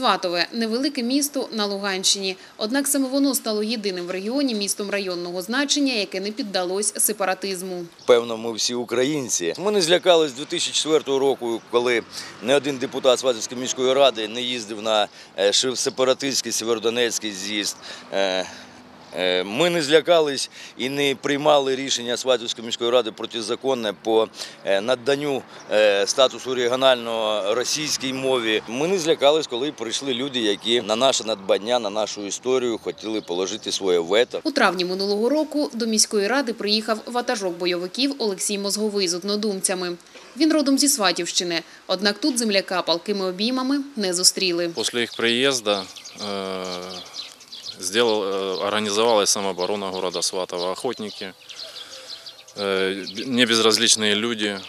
Сватове невелике місто на Луганщині. Однак саме воно стало єдиним в регіоні містом районного значення, яке не піддалось сепаратизму. Певно, ми всі українці. Ми не злякались 2004 року, коли не один депутат Сватівської міської ради не їздив на е, сепаратистський Сєвєродонецький з'їзд. Е, Ми не злякались і не приймали рішення Сватівської міської ради протизаконне по е, наданню е, статусу регіонального російській мові. Ми не злякались, коли прийшли люди, які на наше надбання, на нашу історію хотіли положити своє вето. У травні минулого року до міської ради приїхав ватажок бойовиків Олексій Мозговий з однодумцями. Він родом зі Сватівщини, однак тут земляка палкими обіймами не зустріли. После их приезда э, сделал, э, организовалась самооборона города Сватова, охотники, э, небезразличные люди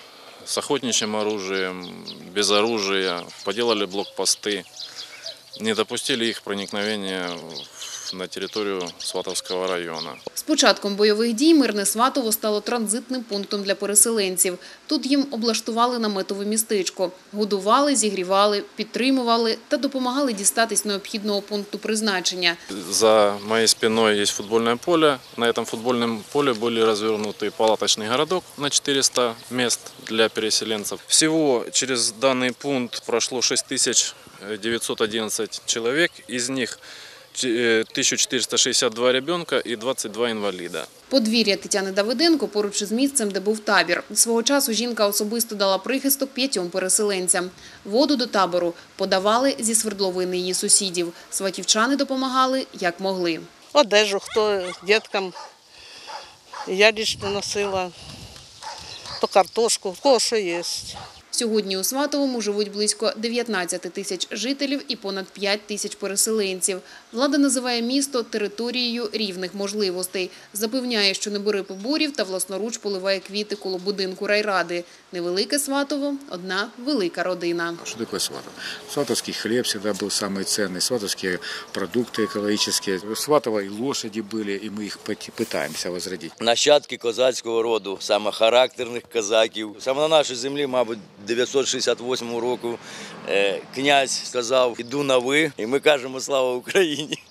с охотничьим оружием, без оружия, поделали блокпосты, не допустили их проникновения в- на территорию Сватовского района. З початком бойових дій мирне Сватово стало транзитним пунктом для переселенців. Тут їм облаштували наметове містечко. Годували, зігрівали, підтримували та допомагали дістатись необхідного пункту призначення. За моей спиной есть футбольное поле. На этом футбольном поле были развернуты палаточный городок на 400 мест для переселенцев. Всего через данный пункт прошло 6911 человек. Из них э, 1462 ребенка и 22 инвалида. Подвір'я Тетяни Давиденко поруч із місцем, де був табір. Свого часу жінка особисто дала прихисток п'ятьом переселенцям. Воду до табору подавали зі свердловини її сусідів. Сватівчани допомагали, як могли. Одежу, хто діткам. Я лично носила то картошку, в кого що є. Сьогодні у Сватовому живуть близько 19 тисяч жителів і понад 5 тисяч переселенців. Влада називає місто територією рівних можливостей. Запевняє, що не бере поборів та власноруч поливає квіти коло будинку райради. Невелике Сватово – одна велика родина. Что такое Сватов? Сватовский хлеб всегда был самый ценный, сватовские продукты экологические. Сватово и лошади были, и мы их пот- пытаемся возродить. нащадки козацького роду, саме характерних козаків. Саме на нашій землі, мабуть, 968 року е, князь сказав «Іду на ви», і ми кажемо «Слава Україні!».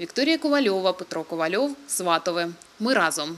Вікторія Ковальова, Петро Ковальов, Сватове. Ми разом.